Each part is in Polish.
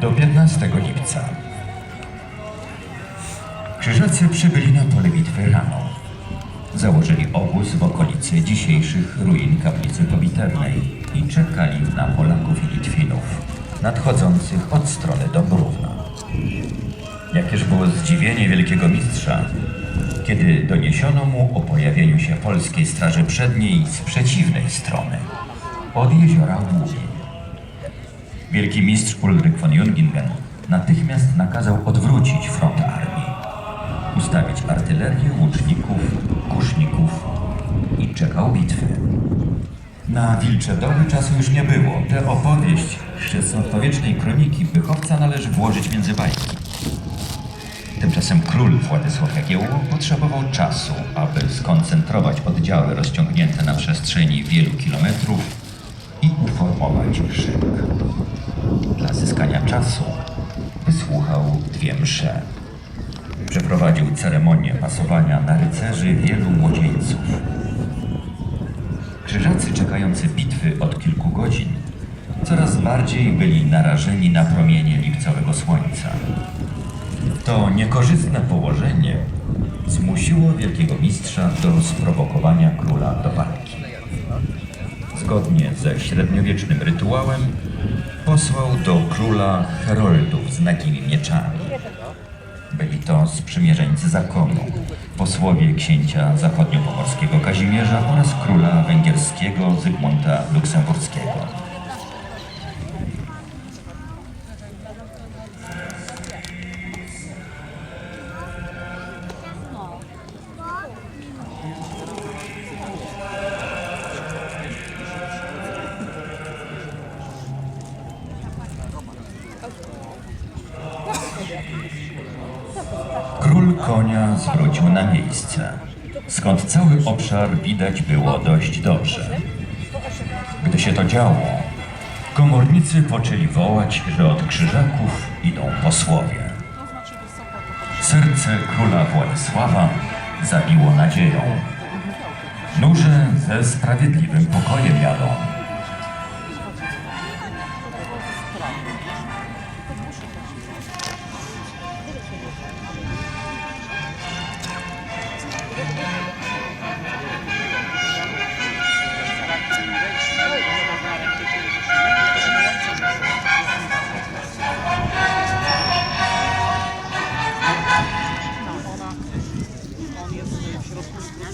do 15 lipca. Krzyżacy przybyli na pole bitwy rano. Założyli obóz w okolicy dzisiejszych ruin kaplicy pobiternej i czekali na Polaków i Litwinów nadchodzących od strony Dąbrówna. Jakież było zdziwienie wielkiego mistrza, kiedy doniesiono mu o pojawieniu się polskiej straży przedniej z przeciwnej strony, od jeziora Ługi. Wielki mistrz Ulryk von Jungingen natychmiast nakazał odwrócić front armii, ustawić artylerię, łuczników, kuszników i czekał bitwy. Na Wilcze Doły czasu już nie było. Tę opowieść XVI-wiecznej kroniki Bychowca należy włożyć między bajki. Tymczasem król Władysław Jagiełło potrzebował czasu, aby skoncentrować oddziały rozciągnięte na przestrzeni wielu kilometrów i uformować szyk. Dla zyskania czasu wysłuchał dwie msze. Przeprowadził ceremonię pasowania na rycerzy wielu młodzieńców. Krzyżacy czekający bitwy od kilku godzin coraz bardziej byli narażeni na promienie lipcowego słońca. To niekorzystne położenie zmusiło wielkiego mistrza do sprowokowania króla do walki. Zgodnie ze średniowiecznym rytuałem posłał do króla heroldów z nagimi mieczami. Byli to sprzymierzeńcy zakonu, posłowie księcia zachodniopomorskiego Kazimierza oraz króla węgierskiego Zygmunta Luksemburskiego. Król konia zwrócił na miejsce, skąd cały obszar widać było dość dobrze. Gdy się to działo, komornicy poczęli wołać, że od krzyżaków idą posłowie. Serce króla Władysława zabiło nadzieją. Nurze ze sprawiedliwym pokojem jadą.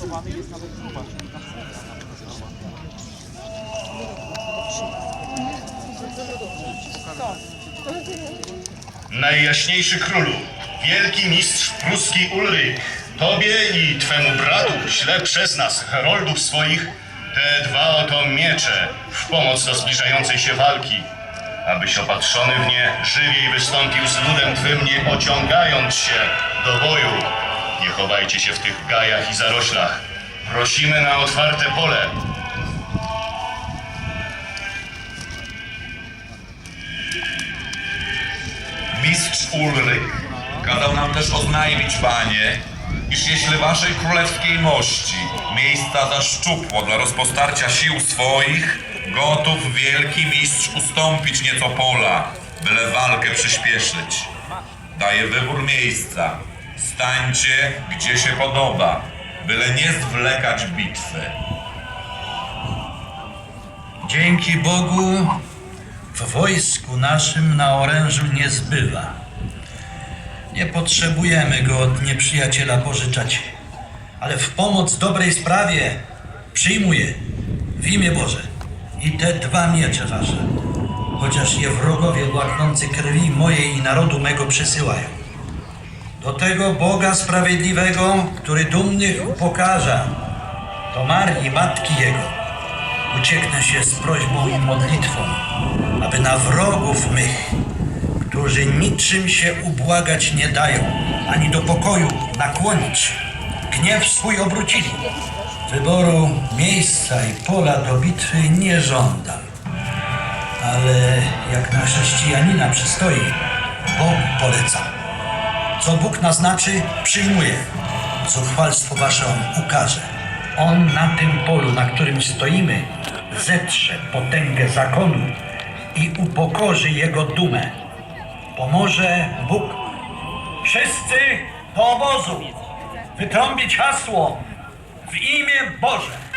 Zgrutowany, jest nawet gruba. Najjaśniejszy królu, wielki mistrz pruski Ulryk, tobie i twemu bratu źle przez nas, heroldów swoich, te dwa oto miecze w pomoc do zbliżającej się walki, abyś opatrzony w nie żywiej wystąpił z ludem twym, nie ociągając się do boju. Nie chowajcie się w tych gajach i zaroślach. Prosimy na otwarte pole. Mistrz Ulryk kazał nam też oznajmić, panie, iż jeśli waszej królewskiej mości miejsca za szczupło dla rozpostarcia sił swoich, gotów wielki mistrz ustąpić nieco pola, byle walkę przyspieszyć. Daje wybór miejsca. Stańcie, gdzie się podoba, byle nie zwlekać bitwy. Dzięki Bogu w wojsku naszym na orężu nie zbywa. Nie potrzebujemy go od nieprzyjaciela pożyczać, ale w pomoc dobrej sprawie przyjmuję w imię Boże i te dwa miecze wasze, chociaż je wrogowie łaknący krwi mojej i narodu mego przysyłają. Do tego Boga Sprawiedliwego, który dumnych upokarza, do Marii, Matki Jego, ucieknę się z prośbą i modlitwą, aby na wrogów mych, którzy niczym się ubłagać nie dają, ani do pokoju nakłonić, gniew swój obrócili. Wyboru miejsca i pola do bitwy nie żądam, ale jak na chrześcijanina przystoi, Bóg poleca. Co Bóg naznaczy, przyjmuję. Co chwalstwo wasze on ukaże. On na tym polu, na którym stoimy, zetrze potęgę zakonu i upokorzy jego dumę. pomoże Bóg. Wszyscy do obozu wytrąbić hasło w imię Boże.